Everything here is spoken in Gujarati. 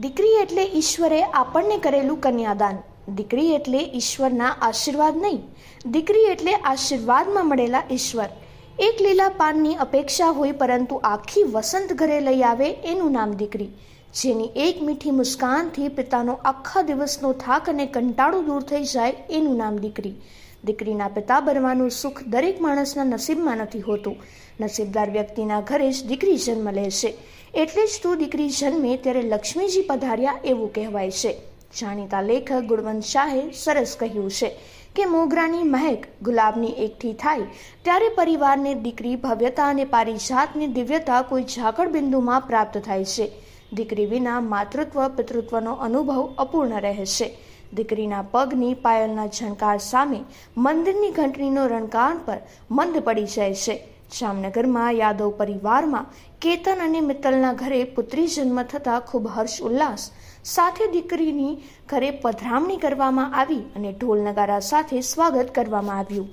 દીકરી એટલે ઈશ્વરે આપણને કરેલું કન્યાદાન. દીકરી એટલે ઈશ્વરના આશીર્વાદ નહીં. દીકરી એટલે આશીર્વાદમાં મળેલા ઈશ્વર. એક લીલા પાનની અપેક્ષા હોય પરંતુ આખી વસંત ઘરે લઈ આવે એનું નામ દીકરી. જેની એક મીઠી મુસ્કાનથી પિતાનો આખા દિવસનો થાક અને કંટાળો દૂર થઈ જાય એનું નામ દીકરી. દીકરીના પિતા બનવાનું સુખ દરેક માણસના નસીબમાં નથી હોતું. નસીબદાર વ્યક્તિના ઘરે જ દીકરી જન્મ લે છે. એટલે જ તું દીકરી જન્મે ત્યારે લક્ષ્મીજી પધાર્યા એવું કહેવાય છે. જાણીતા લેખક ગુણવંત શાહે સરસ કહ્યું છે કે મોગરાની મહેક ગુલાબની એકઠી થાય ત્યારે પરિવારને દીકરી ભવ્યતા અને પારિજાતની દિવ્યતા કોઈ ઝાકળ બિંદુમાં પ્રાપ્ત થાય છે. દીકરી વિના માતૃત્વ, પિતૃત્વનો અનુભવ અપૂર્ણ રહે છે. દીકરીના પગની પાયલના ઝણકાર સામે મંદિરની ઘંટડીનો રણકાર પર મંદ પડી જાય છે. જામનગરમાં યાદવ પરિવારમાં કેતન અને મિત્તલના ઘરે પુત્રી જન્મ થતાં ખૂબ હર્ષ ઉલ્લાસ સાથે દીકરીની ઘરે પધરામણી કરવામાં આવી અને ઢોલ નગારા સાથે સ્વાગત કરવામાં આવ્યું.